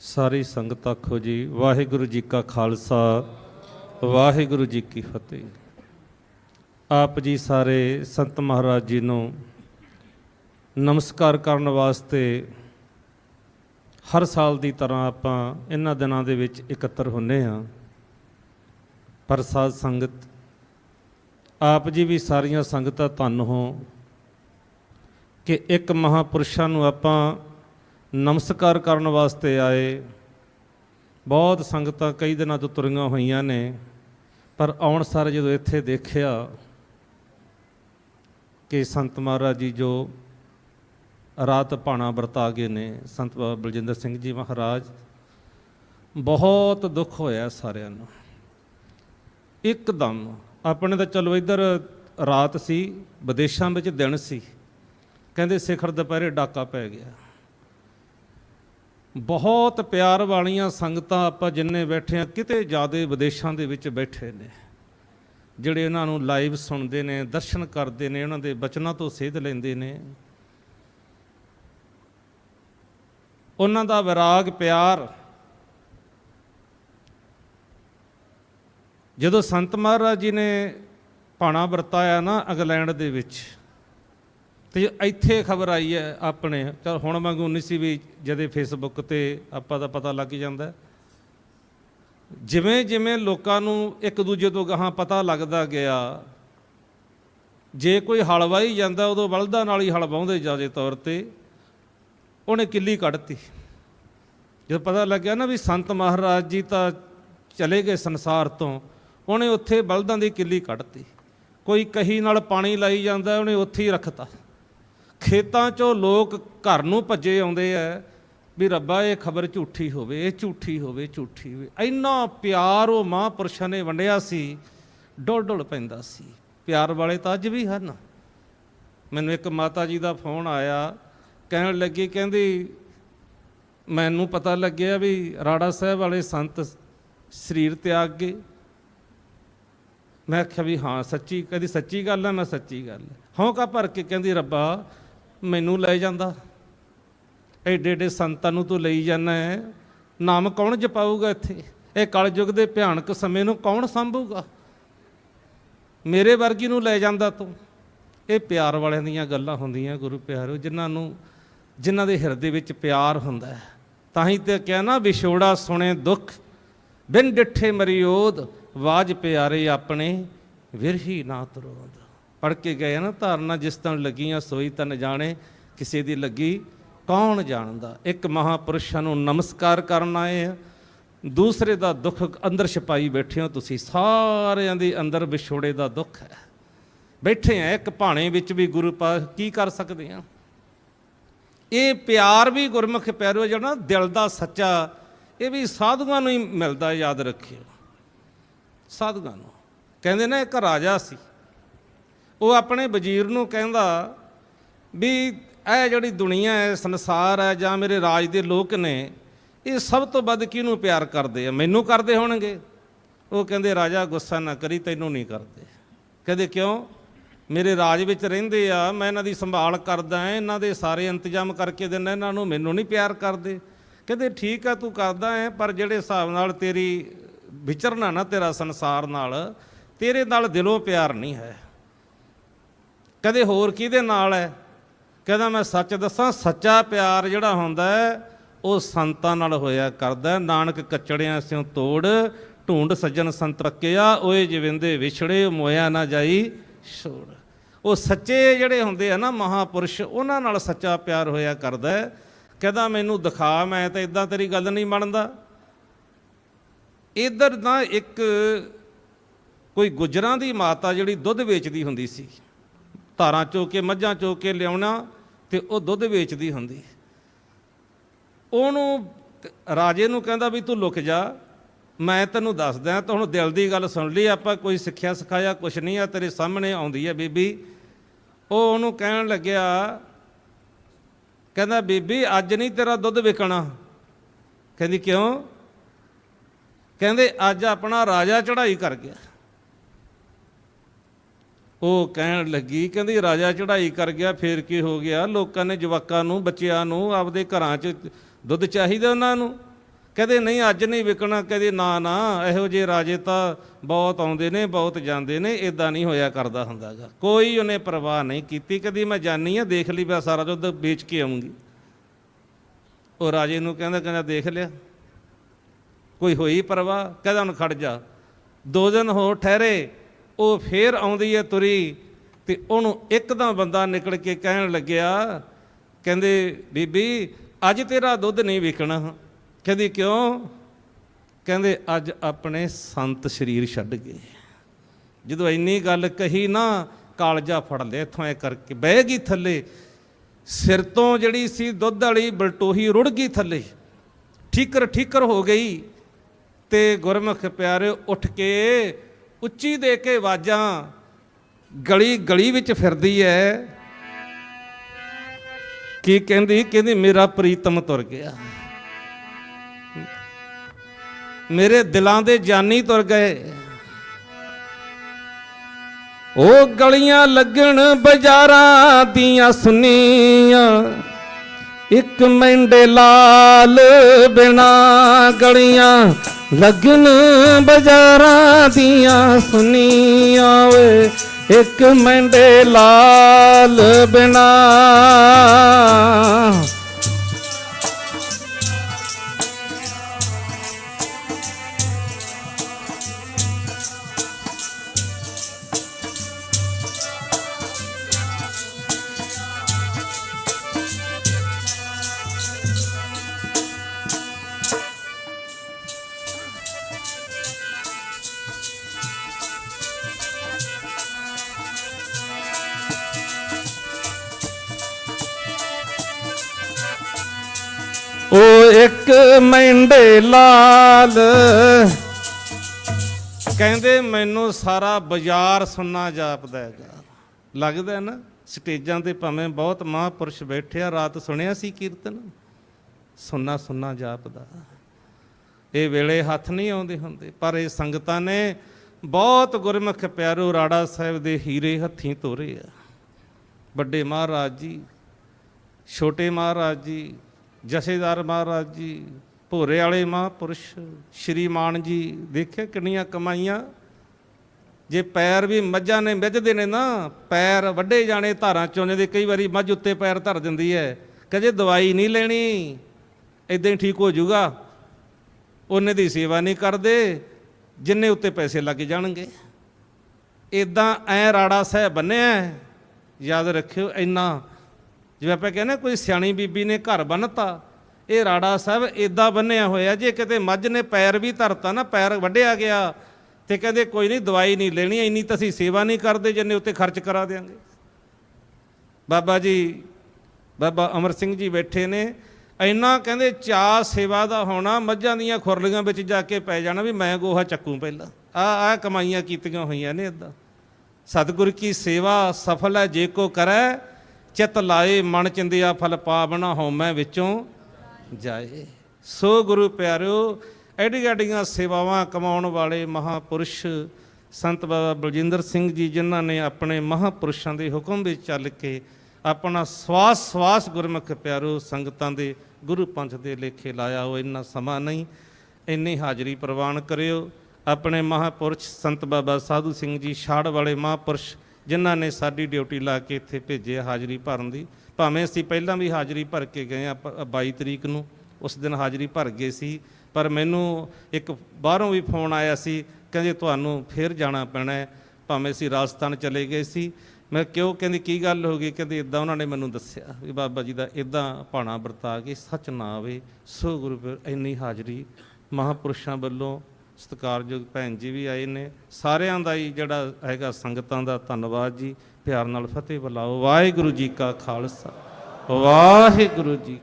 ਸਾਰੀ ਸੰਗਤ ਆਖੋ ਜੀ, ਵਾਹਿਗੁਰੂ ਜੀ ਕਾ ਖਾਲਸਾ, ਵਾਹਿਗੁਰੂ ਜੀ ਕੀ ਫਤਿਹ। ਆਪ ਜੀ ਸਾਰੇ ਸੰਤ ਮਹਾਰਾਜ ਜੀ ਨੂੰ ਨਮਸਕਾਰ ਕਰਨ ਵਾਸਤੇ ਹਰ ਸਾਲ ਦੀ ਤਰ੍ਹਾਂ ਆਪਾਂ ਇਹਨਾਂ ਦਿਨਾਂ ਦੇ ਵਿੱਚ ਇਕੱਤਰ ਹੁੰਨੇ ਆ। ਪਰ ਸਾਧ ਸੰਗਤ, ਆਪ ਜੀ ਵੀ ਸਾਰੀਆਂ ਸੰਗਤਾਂ ਧੰਨ ਹੋ ਕਿ ਇੱਕ ਮਹਾਪੁਰਸ਼ਾਂ ਨੂੰ ਆਪਾਂ ਨਮਸਕਾਰ ਕਰਨ ਵਾਸਤੇ ਆਏ। ਬਹੁਤ ਸੰਗਤਾਂ ਕਈ ਦਿਨਾਂ ਤੋਂ ਤੁਰੀਆਂ ਹੋਈਆਂ ਨੇ, ਪਰ ਆਉਣ ਸਾਰ ਜਦੋਂ ਇੱਥੇ ਦੇਖਿਆ ਕਿ ਸੰਤ ਮਹਾਰਾਜ ਜੀ ਜੋ ਰਾਤ ਭਾਣਾ ਵਰਤਾ ਗਏ ਨੇ, ਸੰਤ ਬਾਬਾ ਬਲਜਿੰਦਰ ਸਿੰਘ ਜੀ ਮਹਾਰਾਜ, ਬਹੁਤ ਦੁੱਖ ਹੋਇਆ ਸਾਰਿਆਂ ਨੂੰ। ਇੱਕਦਮ ਆਪਣੇ ਤਾਂ ਚਲੋ ਇੱਧਰ ਰਾਤ ਸੀ, ਵਿਦੇਸ਼ਾਂ ਵਿੱਚ ਦਿਨ ਸੀ। ਕਹਿੰਦੇ ਸਿਖਰ ਦੁਪਹਿਰੇ ਡਾਕਾ ਪੈ ਗਿਆ। ਬਹੁਤ ਪਿਆਰ ਵਾਲੀਆਂ ਸੰਗਤਾਂ ਆਪਾਂ ਜਿੰਨੇ ਬੈਠੇ ਆ ਕਿਤੇ ਜ਼ਿਆਦੇ ਵਿਦੇਸ਼ਾਂ ਦੇ ਵਿੱਚ ਬੈਠੇ ਨੇ। ਜਿਹੜੇ ਇਹਨਾਂ ਨੂੰ ਲਾਈਵ ਸੁਣਦੇ ਨੇ, ਦਰਸ਼ਨ ਕਰਦੇ ਨੇ ਉਹਨਾਂ ਦੇ ਬਚਨਾਂ ਤੋਂ ਸੇਧ ਲੈਂਦੇ ਨੇ। ਉਹਨਾਂ ਦਾ ਵਿਰਾਗ ਪਿਆਰ। ਜਦੋਂ ਸੰਤ ਮਹਾਰਾਜ ਜੀ ਨੇ ਭਾਣਾ ਵਰਤਾਇਆ ਨਾ ਇੰਗਲੈਂਡ ਦੇ ਵਿੱਚ ਤੇ ਇੱਥੇ ਖਬਰ ਆਈ ਹੈ ਆਪਣੇ, ਚਲ ਹੁਣ ਵਾਂਗੂ ਨਹੀਂ ਸੀ ਵੀ ਜਦੇ ਫੇਸਬੁੱਕ ਤੇ ਆਪਾਂ ਦਾ ਪਤਾ ਲੱਗ ਜਾਂਦਾ। ਜਿਵੇਂ ਜਿਵੇਂ ਲੋਕਾਂ ਨੂੰ ਇੱਕ ਦੂਜੇ ਤੋਂ ਗਾਹਾਂ ਪਤਾ ਲੱਗਦਾ ਗਿਆ, ਜੇ ਕੋਈ ਹਲਵਾਈ ਜਾਂਦਾ ਉਦੋਂ ਬਲਦਾਂ ਨਾਲ ਹੀ ਹਲਵਾਉਂਦੇ ਵਾਹੁੰਦੇ ਜਾਦੇ ਤੌਰ ਤੇ, ਉਹਨੇ ਕਿੱਲੀ ਕੱਢਤੀ। ਜਦ ਪਤਾ ਲੱਗਿਆ ਨਾ ਵੀ ਸੰਤ ਮਹਾਰਾਜ ਜੀ ਤਾਂ ਚਲੇ ਗਏ ਸੰਸਾਰ ਤੋਂ, ਉਹਨੇ ਉੱਥੇ ਬਲਦਾਂ ਦੀ ਕਿੱਲੀ ਕੱਢਤੀ। ਕੋਈ ਕਹੀ ਨਾਲ ਪਾਣੀ ਲਾਈ ਜਾਂਦਾ, ਉਹਨੇ ਉੱਥੇ ਹੀ ਰੱਖਤਾ। ਖੇਤਾਂ 'ਚੋਂ ਲੋਕ ਘਰ ਨੂੰ ਭੱਜੇ ਆਉਂਦੇ ਆ ਵੀ ਰੱਬਾ, ਇਹ ਖਬਰ ਝੂਠੀ ਹੋਵੇ, ਇਹ ਝੂਠੀ ਹੋਵੇ ਝੂਠੀ ਹੋਵੇ। ਇੰਨਾ ਪਿਆਰ ਉਹ ਮਹਾਂਪੁਰਸ਼ਾਂ ਨੇ ਵੰਡਿਆ ਸੀ, ਡੁੱਲ ਡੁੱਲ ਪੈਂਦਾ ਸੀ। ਪਿਆਰ ਵਾਲੇ ਤਾਂ ਅੱਜ ਵੀ ਹਨ। ਮੈਨੂੰ ਇੱਕ ਮਾਤਾ ਜੀ ਦਾ ਫੋਨ ਆਇਆ, ਕਹਿਣ ਲੱਗੀ, ਕਹਿੰਦੀ, ਮੈਨੂੰ ਪਤਾ ਲੱਗਿਆ ਵੀ ਰਾੜਾ ਸਾਹਿਬ ਵਾਲੇ ਸੰਤ ਸਰੀਰ ਤਿਆਗ ਗਏ। ਮੈਂ ਆਖਿਆ ਵੀ ਹਾਂ, ਸੱਚੀ ਕਦੀ ਸੱਚੀ ਗੱਲ ਹੈ ਮੈਂ ਸੱਚੀ ਗੱਲ ਹੈ ਹੌਂਕਾ ਭਰ ਕੇ ਕਹਿੰਦੀ, ਰੱਬਾ ਮੈਨੂੰ ਲੈ ਜਾਂਦਾ। ਐਡੇ ਐਡੇ ਸੰਤਾਂ ਨੂੰ ਤੂੰ ਲਈ ਜਾਂਦਾ ਹੈ। ਨਾਮ ਕੌਣ ਜਪਾਊਗਾ ਇੱਥੇ? ਇਹ ਕਲਯੁਗ ਦੇ ਭਿਆਨਕ ਸਮੇਂ ਨੂੰ ਕੌਣ ਸੰਭੂਗਾ? ਮੇਰੇ ਵਰਗੀ ਨੂੰ ਲੈ ਜਾਂਦਾ ਤੂੰ। ਇਹ ਪਿਆਰ ਵਾਲਿਆਂ ਦੀਆਂ ਗੱਲਾਂ ਹੁੰਦੀਆਂ ਗੁਰੂ ਪਿਆਰੋ, ਜਿਨ੍ਹਾਂ ਨੂੰ, ਜਿਨ੍ਹਾਂ ਦੇ ਹਿਰਦੇ ਵਿੱਚ ਪਿਆਰ ਹੁੰਦਾ ਹੈ। ਤਾਂ ਹੀ ਤੇ ਕਿਹਾ ਨਾ, ਵਿਛੋੜਾ ਸੁਣੇ ਦੁੱਖ, ਬਿਨ ਡਿੱਠੇ ਮਰਿਓਦ, ਵਾਜ ਪਿਆਰੇ ਆਪਣੇ, ਵਿਰਹੀ ਨਾ ਤਰੋਦ। ਪੜ ਕੇ ਗਏ ਆ ਨਾ, ਧਾਰਨਾ ਜਿਸ ਤਨ ਲੱਗੀਆਂ, ਸੋਈ ਤਨ ਜਾਣੇ, ਕਿਸੇ ਦੀ ਲੱਗੀ ਕੌਣ ਜਾਣਦਾ? ਇੱਕ ਮਹਾਪੁਰਸ਼ਾਂ ਨੂੰ ਨਮਸਕਾਰ ਕਰਨ ਆਏ ਆ। ਦੂਸਰੇ ਦਾ ਦੁੱਖ ਅੰਦਰ ਛਪਾਈ ਬੈਠੇ ਹੋ ਤੁਸੀਂ, ਸਾਰਿਆਂ ਦੇ ਅੰਦਰ ਵਿਛੋੜੇ ਦਾ ਦੁੱਖ ਹੈ। ਬੈਠੇ ਆ, ਇੱਕ ਭਾਣੇ ਵਿੱਚ ਵੀ ਗੁਰੂ ਪਾ, ਕੀ ਕਰ ਸਕਦੇ ਆ? ਇਹ ਪਿਆਰ ਵੀ ਗੁਰਮੁਖ ਪਿਆਰੋ ਜਿਹੜਾ ਦਿਲ ਦਾ ਸੱਚਾ, ਇਹ ਵੀ ਸਾਧੂਆਂ ਨੂੰ ਹੀ ਮਿਲਦਾ, ਯਾਦ ਰੱਖਿਓ। ਸਾਧੂਆਂ ਨੂੰ। ਕਹਿੰਦੇ ਨੇ, ਇੱਕ ਰਾਜਾ ਸੀ ਉਹ ਆਪਣੇ ਵਜ਼ੀਰ ਨੂੰ ਕਹਿੰਦਾ ਵੀ ਇਹ ਜਿਹੜੀ ਦੁਨੀਆ ਹੈ, ਸੰਸਾਰ ਹੈ ਜਾਂ ਮੇਰੇ ਰਾਜ ਦੇ ਲੋਕ ਨੇ, ਇਹ ਸਭ ਤੋਂ ਵੱਧ ਕਿਹਨੂੰ ਪਿਆਰ ਕਰਦੇ ਆ? ਮੈਨੂੰ ਕਰਦੇ ਹੋਣਗੇ। ਉਹ ਕਹਿੰਦੇ, ਰਾਜਾ, ਗੁੱਸਾ ਨਾ ਕਰੀ, ਤੈਨੂੰ ਨਹੀਂ ਕਰਦੇ। ਕਹਿੰਦੇ, ਕਿਉਂ? ਮੇਰੇ ਰਾਜ ਵਿੱਚ ਰਹਿੰਦੇ ਆ, ਮੈਂ ਇਹਨਾਂ ਦੀ ਸੰਭਾਲ ਕਰਦਾ ਹਾਂ, ਇਹਨਾਂ ਦੇ ਸਾਰੇ ਇੰਤਜ਼ਾਮ ਕਰਕੇ ਦਿੰਦਾ, ਇਹਨਾਂ ਨੂੰ ਮੈਨੂੰ ਨਹੀਂ ਪਿਆਰ ਕਰਦੇ। ਕਹਿੰਦੇ, ਠੀਕ ਆ, ਤੂੰ ਕਰਦਾ ਹੈ, ਪਰ ਜਿਹੜੇ ਹਿਸਾਬ ਨਾਲ ਤੇਰੀ ਵਿਚਰਨਾ ਨਾ ਤੇਰਾ ਸੰਸਾਰ ਨਾਲ, ਤੇਰੇ ਨਾਲ ਦਿਲੋਂ ਪਿਆਰ ਨਹੀਂ ਹੈ। ਕਦੇ ਹੋਰ ਕਿਹਦੇ ਨਾਲ ਹੈ ਕਹਿੰਦਾ ਮੈਂ ਸੱਚ ਦੱਸਾਂ, ਸੱਚਾ ਪਿਆਰ ਜਿਹੜਾ ਹੁੰਦਾ ਉਹ ਸੰਤਾਂ ਨਾਲ ਹੋਇਆ ਕਰਦਾ ਨਾਨਕ ਕੱਚੜਿਆਂ ਸਿਓ ਤੋੜ, ਢੂੰਡ ਸੱਜਣ ਸੰਤ ਰੱਖਿਆ ਓਏ ਜਿਵਿੰਦੇ ਵਿਛੜੇ, ਮੋਇਆ ਨਾ ਜਾਈ ਛੋੜ। ਉਹ ਸੱਚੇ ਜਿਹੜੇ ਹੁੰਦੇ ਆ ਨਾ ਮਹਾਪੁਰਸ਼, ਉਹਨਾਂ ਨਾਲ ਸੱਚਾ ਪਿਆਰ ਹੋਇਆ ਕਰਦਾ ਕਹਿੰਦਾ ਮੈਨੂੰ ਦਿਖਾ, ਮੈਂ ਤਾਂ ਇਦਾਂ ਤੇਰੀ ਗੱਲ ਨਹੀਂ ਮੰਨਦਾ। ਇਧਰ ਨਾ ਇੱਕ ਕੋਈ ਗੁਜਰਾਂ ਦੀ ਮਾਤਾ ਜਿਹੜੀ ਦੁੱਧ ਵੇਚਦੀ ਹੁੰਦੀ ਸੀ। ਧਾਰਾਂ ਚੋ ਕੇ, ਮੱਝਾਂ ਚੋ ਕੇ ਲਿਆਉਣਾ ਤੇ ਉਹ ਦੁੱਧ ਵੇਚਦੀ ਹੁੰਦੀ। ਉਹਨੂੰ ਰਾਜੇ ਨੂੰ ਕਹਿੰਦਾ ਵੀ ਤੂੰ ਲੁਕ ਜਾ, ਮੈਂ ਤੈਨੂੰ ਦੱਸਦਾ ਤਾਂ ਹੁਣ ਦਿਲ ਦੀ ਗੱਲ ਸੁਣ ਲਈ, ਆਪਾਂ ਕੋਈ ਸਿੱਖਿਆ ਸਿਖਾਇਆ ਕੁਛ ਨਹੀਂ ਆ, ਤੇਰੇ ਸਾਹਮਣੇ ਆਉਂਦੀ ਹੈ ਬੀਬੀ। ਉਹ ਉਹਨੂੰ ਕਹਿਣ ਲੱਗਿਆ, ਕਹਿੰਦਾ ਬੀਬੀ ਅੱਜ ਨਹੀਂ ਤੇਰਾ ਦੁੱਧ ਵਿਕਣਾ। ਕਹਿੰਦੀ ਕਿਉਂ? ਕਹਿੰਦੇ ਅੱਜ ਆਪਣਾ ਰਾਜਾ ਚੜਾਈ ਕਰ ਗਿਆ। ਉਹ ਕਹਿਣ ਲੱਗੀ, ਕਹਿੰਦੀ, ਰਾਜਾ ਚੜ੍ਹਾਈ ਕਰ ਗਿਆ, ਫੇਰ ਕੀ ਹੋ ਗਿਆ? ਲੋਕਾਂ ਨੇ ਜਵਾਕਾਂ ਨੂੰ, ਬੱਚਿਆਂ ਨੂੰ ਆਪਦੇ ਘਰਾਂ 'ਚ ਦੁੱਧ ਚਾਹੀਦਾ ਉਹਨਾਂ ਨੂੰ? ਕਹਦੇ, ਨਹੀਂ, ਅੱਜ ਨਹੀਂ ਵਿਕਣਾ। ਕਹਦੇ, ਨਾ ਨਾ, ਇਹੋ ਜਿਹੇ ਰਾਜੇ ਤਾਂ ਬਹੁਤ ਆਉਂਦੇ ਨੇ, ਬਹੁਤ ਜਾਂਦੇ ਨੇ ਇਦਾਂ ਨਹੀਂ ਹੋਇਆ ਕਰਦਾ ਹੁੰਦਾਗਾ ਕੋਈ ਉਹਨੇ ਪਰਵਾਹ ਨਹੀਂ ਕੀਤੀ। ਕਦੀ ਮੈਂ ਜਾਣੀ ਆ, ਦੇਖ ਲਈ ਮੈਂ ਸਾਰਾ ਦੁੱਧ ਵੇਚ ਕੇ ਆਉਂਗੀ ਉਹ ਰਾਜੇ ਨੂੰ ਕਹਿੰਦਾ ਕਹਿੰਦਾ, ਦੇਖ ਲਿਆ, ਕੋਈ ਹੋਈ ਪਰਵਾਹ? ਕਹਿੰਦਾ, ਹੁਣ ਖੜ ਜਾ। ਦੋ ਦਿਨ ਹੋ ਠਹਿਰੇ ਉਹ ਫੇਰ ਆਉਂਦੀ ਹੈ ਤੁਰੀ ਤੇ ਉਹਨੂੰ ਇੱਕਦਮ ਬੰਦਾ ਨਿਕਲ ਕੇ ਕਹਿਣ ਲੱਗਿਆ, ਕਹਿੰਦੇ, ਬੀਬੀ, ਅੱਜ ਤੇਰਾ ਦੁੱਧ ਨਹੀਂ ਵਿਕਣਾ। ਕਹਿੰਦੀ, ਕਿਉਂ? ਕਹਿੰਦੇ, ਅੱਜ ਆਪਣੇ ਸੰਤ ਸਰੀਰ ਛੱਡ ਗਏ। ਜਦੋਂ ਇੰਨੀ ਗੱਲ ਕਹੀ ਨਾ, ਕਾਲਜਾ ਫੜ ਲਿਆ, ਇੱਥੋਂ ਐ ਕਰਕੇ ਬਹਿ ਗਈ ਥੱਲੇ। ਸਿਰ ਤੋਂ ਜਿਹੜੀ ਸੀ ਦੁੱਧ ਵਾਲੀ ਬਲਟੋਹੀ ਰੁੜ ਗਈ ਥੱਲੇ। ਠੀਕਰ ਠੀਕਰ ਹੋ ਗਈ ਤੇ ਗੁਰਮੁਖ ਪਿਆਰੇ ਉੱਠ ਕੇ ਉੱਚੀ ਦੇ ਕੇ ਆਵਾਜ਼ਾਂ ਗਲੀ ਗਲੀ ਵਿੱਚ ਫਿਰਦੀ ਐ। ਕੀ ਕਹਿੰਦੀ? ਕਹਿੰਦੀ, ਮੇਰਾ ਪ੍ਰੀਤਮ ਤੁਰ ਗਿਆ। ਮੇਰੇ ਦਿਲਾਂ ਦੇ ਜਾਨੀ ਤੁਰ ਗਏ। ਉਹ ਗਲੀਆਂ ਲੱਗਣ ਬਾਜ਼ਾਰਾਂ ਦੀਆਂ ਸੁਨੀਆਂ। ਇੱਕ ਮੈਂਡੇ ਲਾਲ ਬਿਨਾ ਗਲੀਆਂ ਲਗਨ ਬਜ਼ਾਰਾਂ ਦੀਆਂ ਸੁਨੀਆਂ ਓਏ ਇੱਕ ਮੈਂਡੇ ਲਾਲ ਬਿਨਾ। ਉਹ ਇੱਕ ਮੈਂਡੇ ਲਾਲ। ਕਹਿੰਦੇ ਮੈਨੂੰ ਸਾਰਾ ਬਾਜ਼ਾਰ ਸੁਣਨਾ ਜਾਪਦਾ ਹੈਗਾ। ਲੱਗਦਾ ਨਾ, ਸਟੇਜਾਂ ਤੇ ਭਾਵੇਂ ਬਹੁਤ ਮਹਾਂਪੁਰਸ਼ ਬੈਠਿਆ ਰਾਤ ਸੁਣਿਆ ਸੀ ਕੀਰਤਨ? ਸੁਣਨਾ ਸੁਣਨਾ ਜਾਪਦਾ। ਇਹ ਵੇਲੇ ਹੱਥ ਨਹੀਂ ਆਉਂਦੇ ਹੁੰਦੇ, ਪਰ ਇਹ ਸੰਗਤਾਂ ਨੇ ਬਹੁਤ ਗੁਰਮੁਖ ਪਿਆਰੋ ਰਾੜਾ ਸਾਹਿਬ ਦੇ ਹੀਰੇ ਹੱਥੀਂ ਤੋਰੇ ਆ। ਵੱਡੇ ਮਹਾਰਾਜ ਜੀ, ਛੋਟੇ ਮਹਾਰਾਜ ਜੀ ਜਸੇਦਾਰ ਮਹਾਰਾਜ ਜੀ, ਭੋਰੇ ਵਾਲੇ ਮਹਾਂਪੁਰਸ਼ ਸ਼੍ਰੀਮਾਨ ਜੀ ਦੇਖੇ ਕਿੰਨੀਆਂ ਕਮਾਈਆਂ? ਜੇ ਪੈਰ ਵੀ ਮੱਝਾਂ ਨੇ ਮਿੱਝਦੇ ਨੇ ਨਾ, ਪੈਰ ਵੱਡੇ ਜਾਣੇ ਧਾਰਾਂ ਚੋਂ ਦੇ, ਕਈ ਵਾਰੀ ਮੱਝ ਉੱਤੇ ਪੈਰ ਧਰ ਦਿੰਦੀ ਹੈ। ਕਦੇ ਦਵਾਈ ਨਹੀਂ ਲੈਣੀ ਇਦਾਂ ਹੀ ਠੀਕ ਹੋ ਜਾਊਗਾ। ਉਹਨੇ ਦੀ ਸੇਵਾ ਨਹੀਂ ਕਰਦੇ, ਜਿੰਨੇ ਉੱਤੇ ਪੈਸੇ ਲੱਗ ਜਾਣਗੇ। ਇਦਾਂ ਐ ਰਾੜਾ ਸਾਹਿਬ ਬੰਨਿਆ ਯਾਦ ਰੱਖਿਓ, ਇੰਨਾ ਜਿਵੇਂ ਆਪਾਂ ਕਹਿੰਦੇ ਕੋਈ ਸਿਆਣੀ ਬੀਬੀ ਨੇ ਘਰ ਬੰਨਤਾ, ਇਹ ਰਾੜਾ ਸਾਹਿਬ ਇਦਾਂ ਬੰਨਿਆ ਹੋਇਆ, ਜੇ ਕਿਤੇ ਮੱਝ ਨੇ ਪੈਰ ਵੀ ਧਰਤਾ ਨਾ, ਪੈਰ ਵੱਢਿਆ ਗਿਆ, ਤੇ ਕਹਿੰਦੇ ਕੋਈ ਨਹੀਂ, ਦਵਾਈ ਨਹੀਂ ਲੈਣੀ, ਇੰਨੀ ਤਾਂ ਅਸੀਂ ਸੇਵਾ ਨਹੀਂ ਕਰਦੇ, ਜਿੰਨੇ ਉੱਤੇ ਖਰਚ ਕਰਾ ਦੇਾਂਗੇ ਬਾਬਾ ਜੀ, ਬਾਬਾ ਅਮਰ ਸਿੰਘ ਜੀ ਬੈਠੇ ਨੇ, ਇੰਨਾ ਕਹਿੰਦੇ ਚਾ ਸੇਵਾ ਦਾ ਹੋਣਾ, ਮੱਝਾਂ ਦੀਆਂ ਖੁਰਲੀਆਂ ਵਿੱਚ ਜਾ ਕੇ ਪੈ ਜਾਣਾ ਵੀ ਮੈਂ ਗੋਹਾ ਚੱਕੂ ਪਹਿਲਾਂ। ਆ ਆ ਕਮਾਈਆਂ ਕੀਤੀਆਂ ਹੋਈਆਂ ਨੇ ਇਦਾਂ ਸਤਿਗੁਰ ਕੀ ਸੇਵਾ ਸਫਲ ਹੈ, ਜੇ ਕੋ ਕਰੈ ਚਿਤ ਲਾਏ ਮਨ ਚਿੰਦਿਆ ਫਲ ਪਾਵਣਾ ਹਉਮੈ ਵਿੱਚੋਂ ਜਾਏ। ਸੋ ਗੁਰੂ ਪਿਆਰਿਓ ਐਡੀ ਐਡੀਆਂ ਸੇਵਾਵਾਂ ਕਮਾਉਣ ਵਾਲੇ ਮਹਾਪੁਰਸ਼ ਸੰਤ ਬਾਬਾ ਬਲਜਿੰਦਰ ਸਿੰਘ ਜੀ, ਜਿਨ੍ਹਾਂ ਨੇ ਆਪਣੇ ਮਹਾਪੁਰਸ਼ਾਂ ਦੇ ਹੁਕਮ ਵਿੱਚ ਚੱਲ ਕੇ ਆਪਣਾ ਸਵਾਸ ਸਵਾਸ ਗੁਰਮੁਖ ਪਿਆਰੋ ਸੰਗਤਾਂ ਦੇ ਗੁਰੂ ਪੰਥ ਦੇ ਲੇਖੇ ਲਾਇਆ ਉਹ ਇੰਨਾ ਸਮਾਂ ਨਹੀਂ, ਇੰਨੀ ਹਾਜ਼ਰੀ ਪ੍ਰਵਾਨ ਕਰਿਓ। ਆਪਣੇ ਮਹਾਪੁਰਸ਼ ਸੰਤ ਬਾਬਾ ਸਾਧੂ ਸਿੰਘ ਜੀ, ਛਾੜ ਵਾਲੇ ਮਹਾਪੁਰਸ਼ ਜਿਨ੍ਹਾਂ ਨੇ ਸਾਡੀ ਡਿਊਟੀ ਲਾ ਕੇ ਇੱਥੇ ਭੇਜੇ ਹਾਜ਼ਰੀ ਭਰਨ ਦੀ। ਭਾਵੇਂ ਅਸੀਂ ਪਹਿਲਾਂ ਵੀ ਹਾਜ਼ਰੀ ਭਰ ਕੇ ਗਏ ਆ 22 ਤਰੀਕ ਨੂੰ, ਉਸ ਦਿਨ ਹਾਜ਼ਰੀ ਭਰ ਗਏ ਸੀ, ਪਰ ਮੈਨੂੰ ਇੱਕ ਬਾਹਰੋਂ ਵੀ ਫੋਨ ਆਇਆ ਸੀ, ਕਹਿੰਦੇ ਤੁਹਾਨੂੰ ਫੇਰ ਜਾਣਾ ਪੈਣਾ ਹੈ, ਭਾਵੇਂ ਅਸੀਂ ਰਾਜਸਥਾਨ ਚਲੇ ਗਏ ਸੀ। ਮੈਂ ਕਿਉਂ, ਕਹਿੰਦੀ ਕੀ ਗੱਲ ਹੋ ਗਈ? ਕਹਿੰਦੇ ਇਦਾਂ ਉਹਨਾਂ ਨੇ ਮੈਨੂੰ ਦੱਸਿਆ ਵੀ ਬਾਬਾ ਜੀ ਦਾ ਇਦਾਂ ਭਾਣਾ ਵਰਤਾ ਕੇ ਸੱਚ ਨਾ ਆਵੇ, ਸੋ ਗੁਰੂ ਇੰਨੀ ਹਾਜ਼ਰੀ ਮਹਾਪੁਰਸ਼ਾਂ ਵੱਲੋਂ ਸਤਿਕਾਰਯੋਗ ਭੈਣ ਜੀ ਵੀ ਆਏ ਨੇ। ਸਾਰਿਆਂ ਦਾ ਹੀ ਜਿਹੜਾ ਹੈਗਾ ਸੰਗਤਾਂ ਦਾ ਧੰਨਵਾਦ ਜੀ। ਪਿਆਰ ਨਾਲ ਫਤਿਹ ਬੁਲਾਓ। ਵਾਹਿਗੁਰੂ ਜੀ ਕਾ ਖਾਲਸਾ। ਵਾਹਿਗੁਰੂ ਜੀ